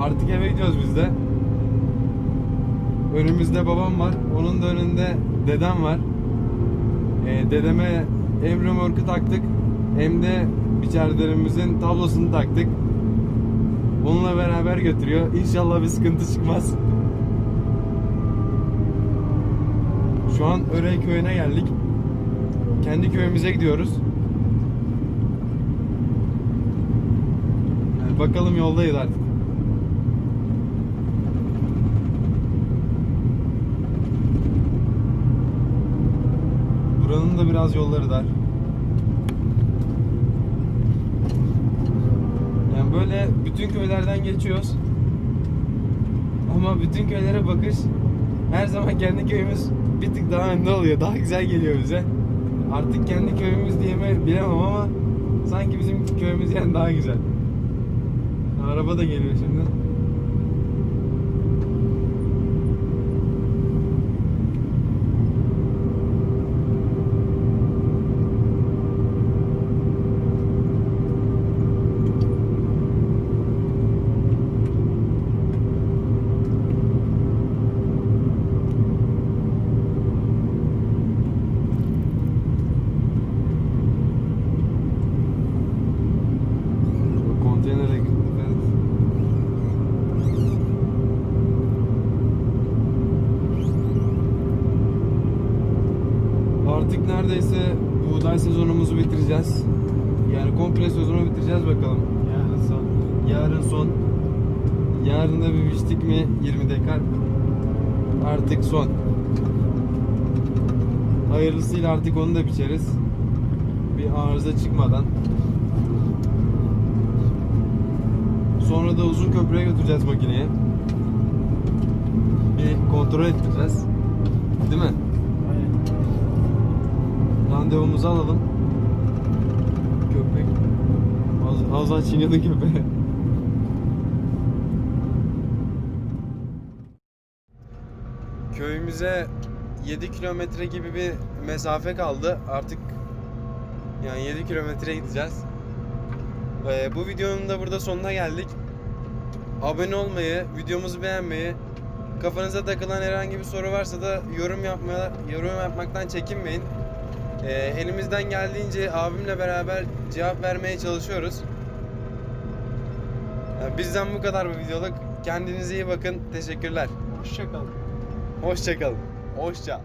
Artık eve gidiyoruz biz de. Önümüzde babam var. Onun da önünde dedem var. Ee, dedeme hem römorku taktık hem de biçerlerimizin tablosunu taktık. Onunla beraber götürüyor. İnşallah bir sıkıntı çıkmaz. Şu an Örey köyüne geldik. Kendi köyümüze gidiyoruz. Yani bakalım yoldayız artık. Buranın da biraz yolları dar. Yani böyle bütün köylerden geçiyoruz. Ama bütün köylere bakış her zaman kendi köyümüz bir tık daha önde oluyor. Daha güzel geliyor bize. Artık kendi köyümüz diye mi bilemem ama sanki bizim köyümüz yani daha güzel. Araba da geliyor şimdi. Neredeyse buğday sezonumuzu bitireceğiz. Yani komple sezonu bitireceğiz bakalım. Yarın son. Yarın son. Yarın da bir biçtik mi 20 dekar. Artık son. Hayırlısıyla artık onu da biçeriz. Bir arıza çıkmadan. Sonra da uzun köprüye götüreceğiz makineyi. Bir kontrol ettireceğiz. Değil mi? Randevumuzu alalım. Köpek. Az çiğnedi köpeği. Köyümüze 7 kilometre gibi bir mesafe kaldı. Artık yani 7 kilometre gideceğiz. Ee, bu videonun da burada sonuna geldik. Abone olmayı, videomuzu beğenmeyi, kafanıza takılan herhangi bir soru varsa da yorum yapmaya, yorum yapmaktan çekinmeyin. Ee, elimizden geldiğince abimle beraber cevap vermeye çalışıyoruz. Yani bizden bu kadar bu videoluk. Kendinize iyi bakın. Teşekkürler. Hoşçakalın. Hoşçakalın. Hoşça.